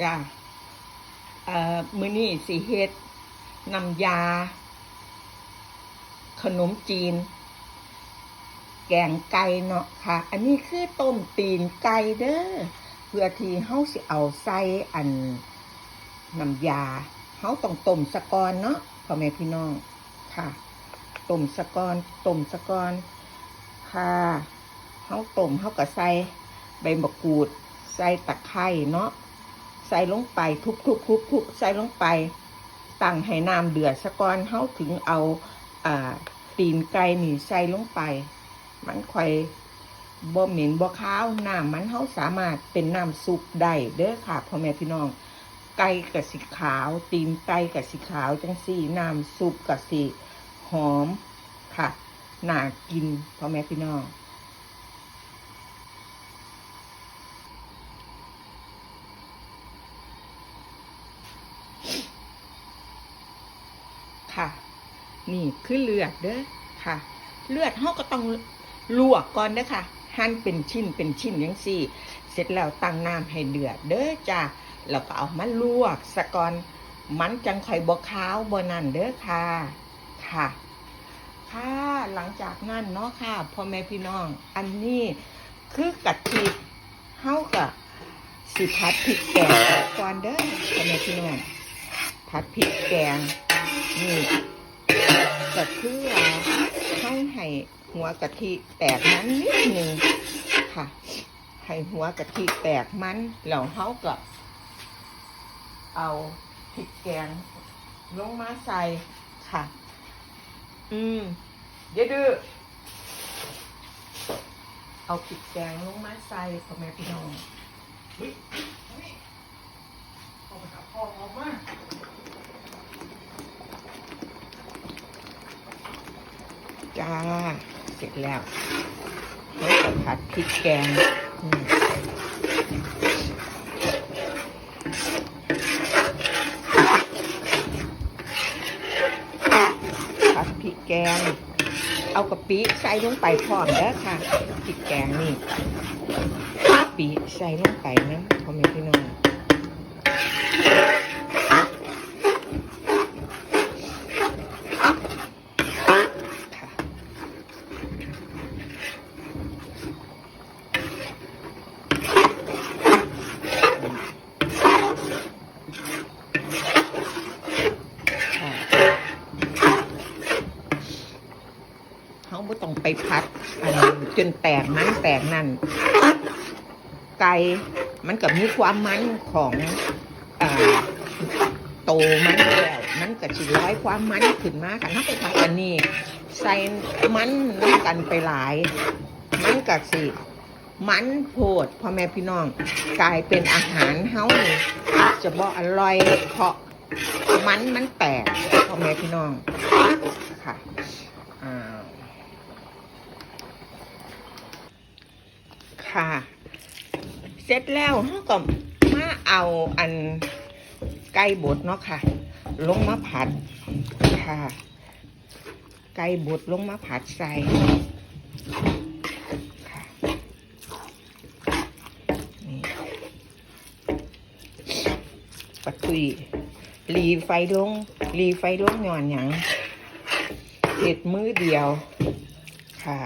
จ้าเอ่อมื้อนี้สิเฮ็ดน้ำยา ขนมจีน แกงไก่เนาะค่ะ อันนี้คือต้มตีนไก่เด้อเพื่อที่เฮาสิเอาใส่อันน้ำยาเฮาต้องต้มสะกอนเนาะพ่อแม่พี่น้องค่ะต้มสะกอนต้มสะกอนค่ะเฮาต้มเฮาก็ใส่ใบมะกรูด ใส่ตะไคร้เนาะ ใส่ลงไปทุบทุบทุบทุบใส่ลงไปตั้งให้น้ำเดือดสะก่อนเฮาถึงเอาอ่าตีนไก่หนีใส่ลงไป มันค่อยบ่เหม็นบ่ข้าวน้ำมันเฮาสามารถเป็นน้ำซุปได้เด้อค่ะพ่อแม่พี่น้อง ไก่กับสีขาว ตีนไก่กับสีขาวจังสีน้ำซุปกับสีหอมค่ะน่ากินพ่อแม่พี่น้อง ค่ะ นี่คือเลือดเด้อค่ะ เลือดเฮาก็ต้องลวกก่อนเด้อค่ะหั่นเป็นชิ้นเป็นชิ้นจังซี่ เสร็จแล้วตั้งน้ำให้เดือดเด้อจ้าแล้วก็เอามาลวกสะก่อนมันจังค่อยบ่ขาวบ่นั่นเด้อค่ะค่ะ ค่ะหลังจากนั้นเนาะค่ะพ่อแม่พี่น้องอันนี้คือกะทิเฮากับสิพัดพริกแกงก่อนเด้อพ่อแม่พี่น้องพัดพริกแกงนี่ ก็คือว่าเฮาให้หัวกะทิแตกมันนิดหนึงค่ะ ให้หัวกะทิแตกมันแล้วเฮาก็เอาพริกแกงลงมาใส่ค่ะ อืมเดี๋ยวดื้อเอาพริกแกงลงมาใส่พ่อแม่พี่น้องเอาไปหาพ่อออกมา จ้า เสร็จแล้วเราจะผัดพริกแกงผัดพริกแกง เอากะปิใส่ลงไปพร้อมแล้วค่ะพริกแกงนี่กะปิใส่ลงไปนะพ่อแม่พี่น้อง ค่ะค่ะเขาไม่ต้องไปพัดอันนั้น จนแตกมันแตกนั่น ไก่มันกับมีความมันของอโตมันแล้วมันก็สิร้อยความมันขึ้นมากันถ้าไปทำอันนี้ใส่มันน้ำกันไปหลาย มันก็สิมันโพดพ่อแม่พี่น้องกลายเป็นอาหารเฮาจะบอกอร่อยเพราะมันมันแตกพ่อแม่พี่น้องค่ะอ่า ค่ะ เสร็จแล้วเขาก็มาเอาอันไก่บดเนาะค่ะ ลงมาผัดค่ะ ไก่บดลงมาผัดใส่ปะตุยรีไฟลงรีไฟลงหย่อนหยังเห็ดมือเดียวค่ะ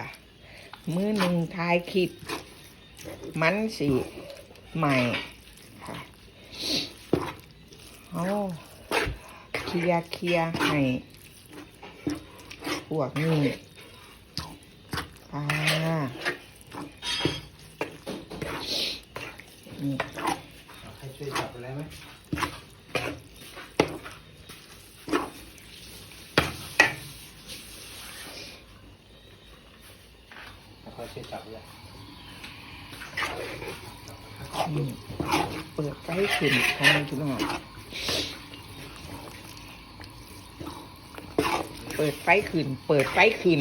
มือหนึ่งท้ายคลิป มันสิใหม่ค่ะเอาเคลียร์เคลียให้พวกนี้ค่ะนี่เอาให้ช่วยจับอะไรไหมเอาใครช่วยจับเลย นี่ เปิดไฟขึ้นของมันจุนอเปิดไฟขึ้น เปิดไฟขึ้น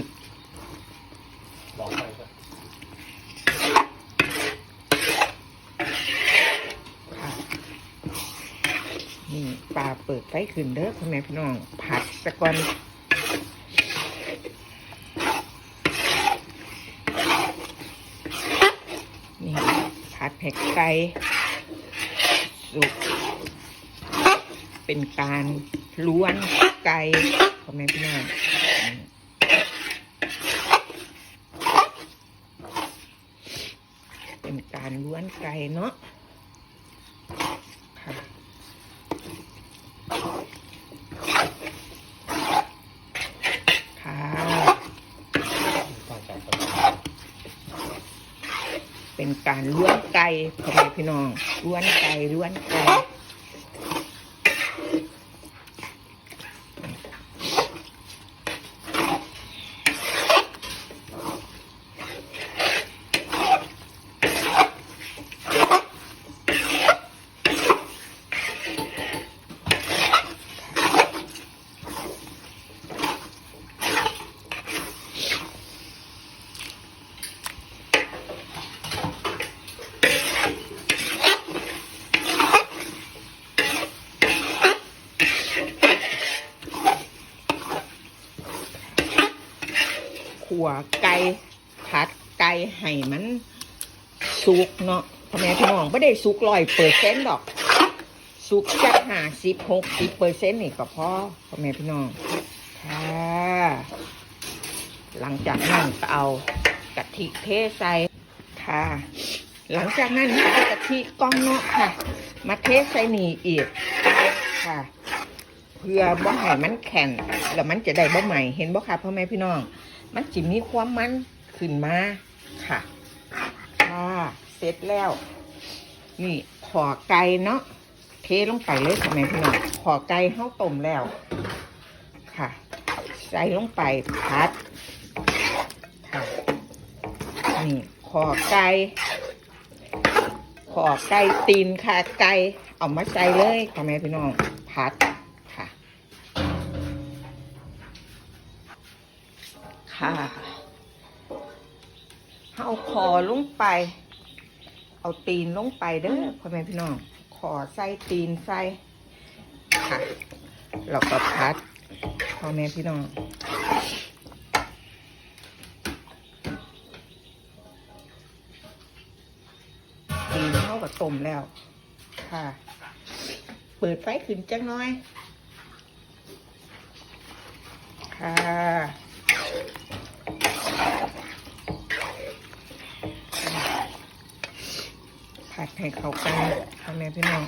นี่ปลาเปิดไฟขึ้นเด้อพ่อแม่พี่น้อง ผัดสะก่อนนี่ผัดเผ็ดไก่ สุก เป็นการล้วนไก่พ่อแม่พี่น้องเป็นการล้วนไก่เนาะค่ะเป็นการล้วนไก่พ่อแม่ พี่น้องล้วนไก่ล้วนไก่ ขัวไก่ผัดไก่ให้มันสุกเนาะพ่อแม่พี่น้องไม่ได้สุกร้อยเปอร์เซนดอก สุกจักห้าสิบหกสิบเปอร์เซ็นต์นี่ก็พอพ่อแม่พี่น้องค่ะหลังจากนั้นก็เอากะทิเทใส่ค่ะ หลังจากนั้นเอากะทิก้องเนาะค่ะ มาเทใส่นี่อีกค่ะ เพื่อบ่ให้มันแข็งแล้วมันจะได้บ่ใหม่เห็นบ่ค่ะพ่อแม่พี่น้อง มันจิมีความมันขึ้นมาค่ะค่ะเสร็จแล้ว นี่ขอไก่เนาะเทลงไปเลยค่ะแม่พี่น้องขอไก่เข้าต้มแล้ว ค่ะ ใส่ลงไปพัดค่ะนี่ขอไก่ขอไก่ตีนค่ะไก่เอามาใส่เลยค่ะแม่พี่น้องพัด ค่ะค่ะเอาคอลงไป เอาตีนลงไปเด้อพ่อแม่พี่น้องขอใส่ตีนใส่ค่ะแล้วก็พัดพ่อแม่พี่น้องตีนเข้ากับต้มแล้ว ค่ะ เปิดไฟขึ้นจังน้อย ค่ะ ผัด ให้เข้ากันพ่อแม่พี่น้อง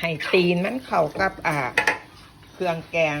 ให้ตีนมันเข้ากับอ่า เครื่องแกง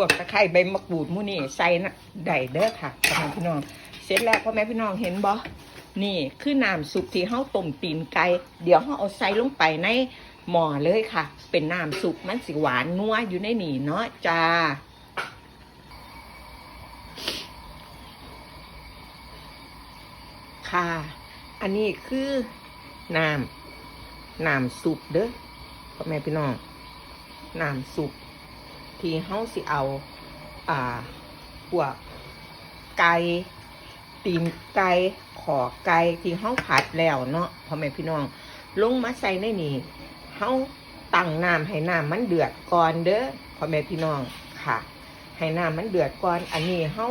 วกตะไคร้ใบมะกรูดมูนี่ใส่นะได้เด้อค่ะพ่อแม่พี่น้อง เสร็จแล้วพ่อแม่พี่น้องเห็นบ่นี่คือน้ำซุปที่เฮาต้มตีนไก่เดี๋ยวเฮาเอาใส่ลงไปในหม้อเลยค่ะ เป็นน้ำซุปมันสิหวานนัวอยู่ในนี่เนาะจ้าค่ะ อันนี้คือน้ำน้ำซุปเด้อพ่อแม่พี่น้องน้ำซุป ที่เฮาสิเอา อ่าพวกไก่ตีนไก่ขอไก่ที่เฮาผัดแล้วเนาะพ่อแม่พี่น้อง ลงมาใส่ในนี่เฮาตั้งน้ำให้น้ำมันเดือดก่อนเด้อพ่อแม่พี่น้องค่ะ ให้น้ำมันเดือดก่อน อันนี้เฮา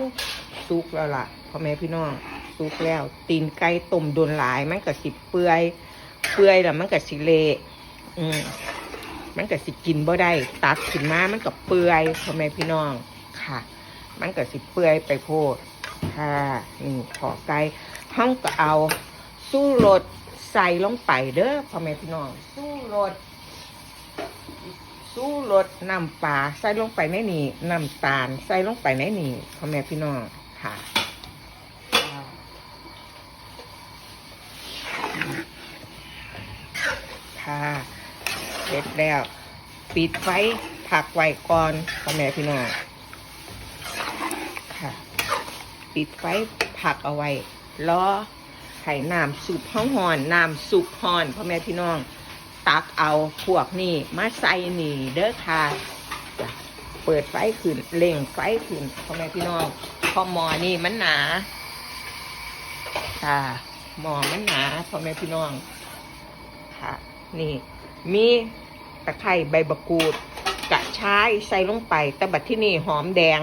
สุกแล้วล่ะพ่อแม่พี่น้องสุกแล้ว ตีนไก่ต้มโดนหลายมันก็สิเปื่อยเปื่อยแล้วมันก็สิเละอืม มันก็สิกินบ่ได้ตักขึ้นมามันก็เปื่อยพ่อแม่พี่น้องค่ะ มันก็สิเปื่อยไปโพดค่ะนี่ขอไก่ห้องก็เอาสู้รสใส่ลงไปเด้อพ่อแม่พี่น้อง สู้รสสู้รสน้ำปลาใส่ลงไปในนี่น้ำตาลใส่ลงไปในนี่พ่อแม่พี่น้องค่ะค่ะ เสร็จแล้ว ปิดไฟผักไว้ก่อนพ่อแม่พี่น้องค่ะ ปิดไฟผักเอาไว้รอไข่น้ำสุปห้องหอนน้ำสุปหอนพ่อแม่พี่น้อง ตักเอาพวกนี่มาใส่นี่เด้อค่ะเปิดไฟขึ้นเล่งไฟขึ้นพ่อแม่พี่น้องเพอหมอนี่มันหนาค่ะหมอมันหนาพ่อแม่พี่น้องค่ะ นี่ มีตะไคร้ใบบกูดกระชายใส่ลงไป แต่บัดที่นี่หอมแดง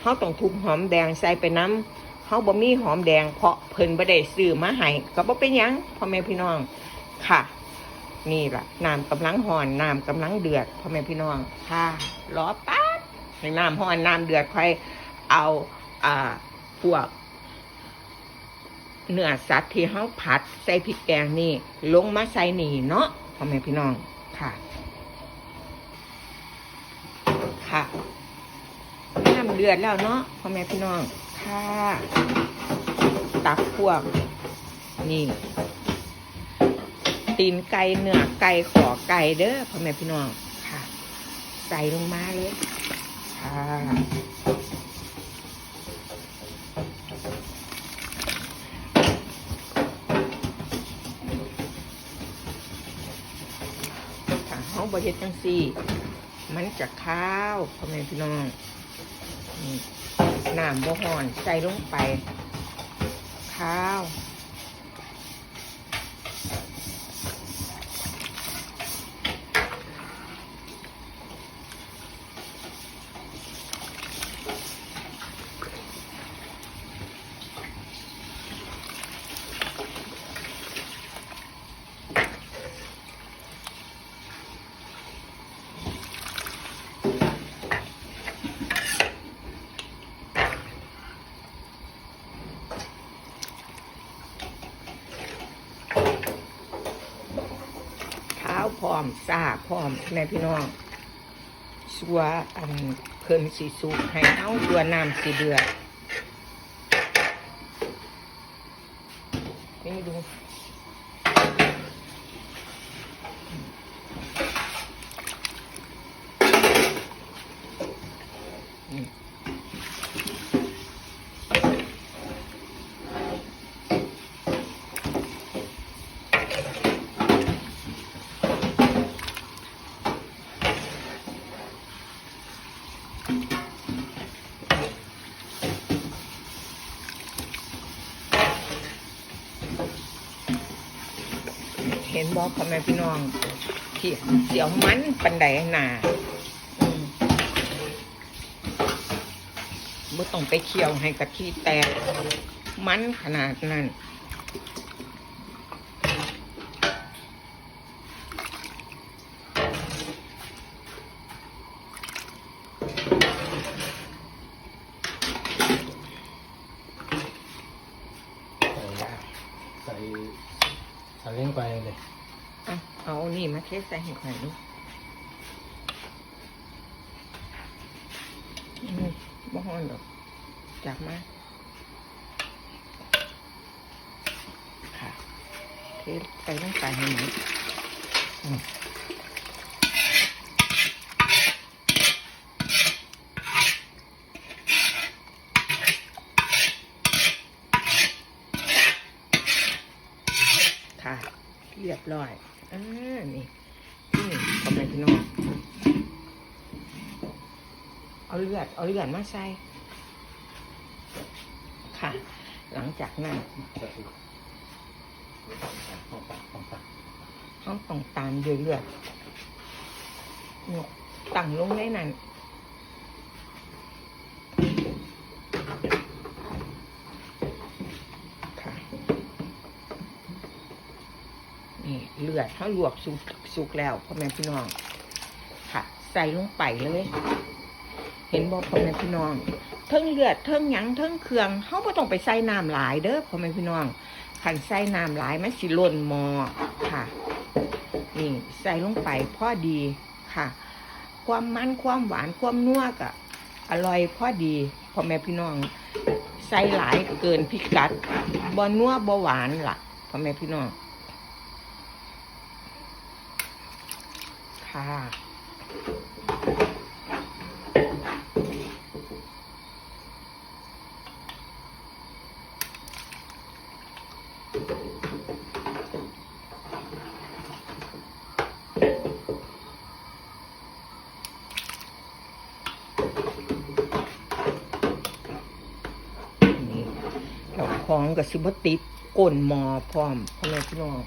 เขาต้องทุบหอมแดงใส่ไปน้ำเขาบ่มีหอมแดงเพราะเพิ่นบ่ได้ซื้อมาให้ก็บ่เป็นยังพ่อแม่พี่น้องค่ะ นี่ล่ะน้ำกำลังห่อนน้ำกำลังเดือดพ่อแม่พี่น้องค่ะรอแป๊บให้น้ำห่อนน้ำเดือดค่อยเอาอ่าพวกเนื้อสัตว์ที่เฮาผัดใส่พริกแกงนี่ ลงมาใส่นี่เนาะ พ่อแม่พี่น้องค่ะ ค่ะน้ำเดือดแล้วเนาะพ่อแม่พี่น้อง ค่ะ ตักพวก นี่ ตีนไก่เนื้อไก่ขอไก่เด้อพ่อแม่พี่น้อง ค่ะ ใส่ลงมาเลย ค่ะ ถ้าห้อง บดเห็ดจังซี่ มันจะข้าวพ่อแม่พี่น้องน้ำบ่ห่อนใส่ลงไป ข้าว ซาพร้อมแม่พี่น้องสัวอันเพิ่นสีสุกให้เอาตัวน้ำสีเดือดนี่ดู ห็นบอกพ่อแม่พี่น้องที่เสียวมันปันไดหนาอืมบ่ต้องไปเคี่ยวให้กะทิแตก มันขนาดนั้นใส่ เลี้ยงไปเลยอะเอานี่มาเทใส่ให้ข่อยลูบ่ฮ้อนดอกจับมาค่ะเทใส่ลงไปให้หน่อืมค่ะ เรียบร้อยอ่านี่นี่ทำไมพี่น้องเอาเลือดเอาเลือดมาใส่ค่ะ หลังจากนั้นต้องปากห้องปากเขาต้องตามด้วยเลือดยกตั้งลงในนั้น ค่ะ นี่ เลือดเขาลวกสุกสุกแล้วพ่อแม่พี่น้อง ค่ะ ใส่ลงไปเลย เห็นบอกพ่อแม่พี่น้องเทิงเลือดเทิงหยังเทิงเครื่องเขาไ่ต้องไปใส่น้ำหลายเด้อพ่อแม่พี่น้องขันใส่น้ำหลายมันสิล่นมอค่ะ นี่ใส่ลงไปพอดีค่ะ ความมันความหวานความนัวกะอร่อยพอดีพ่อแม่พี่น้อง ใส่หลายเกินพิกัดบ่นัวบ่หวานล่ะพ่อแม่พี่น้อง ค่ะ นี่เราของกับซิบติดก้นหมอพร้อมพ่อแม่พี่น้อง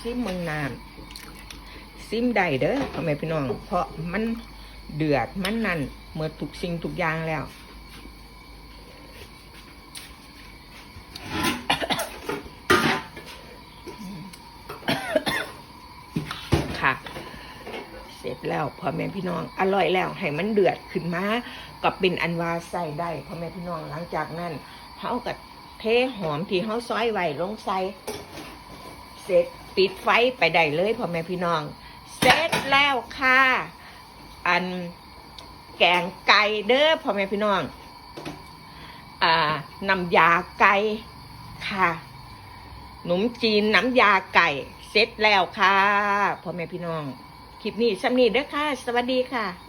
ซิมเมืองนานซิมได้เด้อพ่อแม่พี่น้อง เพราะมันเดือดมันนั่นเมื่อทุกสิ่งทุกอย่างแล้วค่ะ เสร็จแล้วพ่อแม่พี่น้อง อร่อยแล้วให้มันเดือดขึ้นมาก็เป็นอันว่าใส่ได้พ่อแม่พี่น้องหลังจากนั้นเขาก็เทหอมที่เขาซอยไว้ลงใส่เสร็จ ปิดไฟไปได้เลยพ่อแม่พี่น้อง เสร็จแล้วค่ะ อันแกงไก่เด้อพ่อแม่พี่น้องอ่าน้ำยาไก่ค่ะหนมจีนน้ำยาไก่เสร็จแล้วค่ะพ่อแม่พี่น้อง คลิปนี้สำนีเด้อค่ะ สวัสดีค่ะ